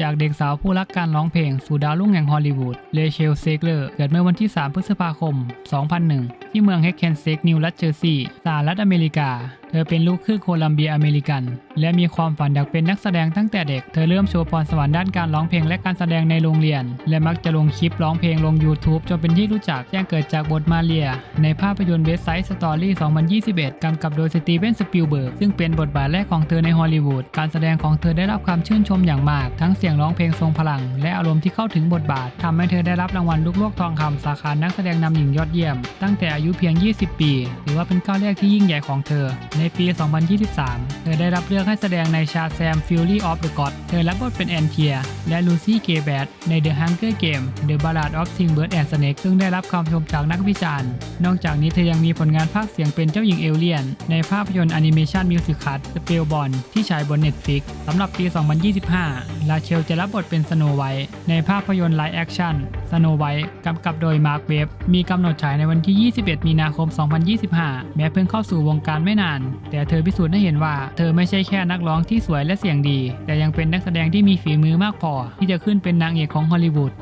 จากเด็กสาวผู้รักการร้องเพลงสู่ดาวรุ่งแห่งฮอลลีวูด เลเชล เซกเลอร์ เกิดเมื่อวันที่ 3 พฤษภาคม 2001 ที่เมืองเฮกเคนเซกนิวรัตเจอร์ซีย์ สหรัฐอเมริกา เธอเป็นลูกครึ่งโคลัมเบียอเมริกัน และมีความฝันอยากเป็นนักแสดงตั้งแต่เด็ก เธอเริ่มโชว์พรสวรรค์ด้านการร้องเพลงและการแสดงในโรงเรียน และมักจะลงคลิปร้องเพลงลง YouTube จนเป็นที่รู้จักแจ้งเกิดจากบทมาเรีย ในภาพยนตร์เวสไซส์สตอรี่ 2021 กำกับโดยสตีเวนสปิลเบิร์กซึ่งเป็นบทบาทแรกของเธอในฮอลลีวูด การแสดงของเธอได้รับความชื่นชมอย่างมาก ทั้งเสียงร้องเพลงทรงพลัง และอารมณ์ที่เข้าถึงบทบาททำให้เธอได้รับรางวัลลูกโลกทองคำสาขานักแสดงนำหญิงยอดเยี่ยม ตั้งแต่อายุเพียง 20 ปี ถือว่าเป็นก้าวแรกที่ยิ่งใหญ่ของเธอในปี 2023 เธอได้รับเลือกให้แสดงในชาแซม Fury of the God เธอรับบทเป็นแอนเทีย และลูซี่เกแบทใน The Hunger Game The Ballad of Songbird and Snake ซึ่งได้รับความชมจากนักวิจารณ์ นอกจากนี้เธอยังมีผลงานภาคเสียงเป็นเจ้าหญิงเอเลียน ในภาพยนตร์แอนิเมชันมิวสิคัล Spellbound ที่ฉายบน Netflix สำหรับปี 2025 ลาเชลจะรับบทเป็นสโนไวท์ในภาพยนตร์ไลฟ์แอคชั่นสโนไวท์กำกับโดยมาร์คเวฟมีกำหนดฉายในวันที่ 21 มีนาคม 2025 แม้เพิ่งเข้าสู่วงการไม่นานแต่เธอพิสูจน์ให้เห็นว่า เธอไม่ใช่แค่นักร้องที่สวยและเสียงดี แต่ยังเป็นนักแสดงที่มีฝีมือมากพอ ที่จะขึ้นเป็นนางเอกของฮอลลีวูด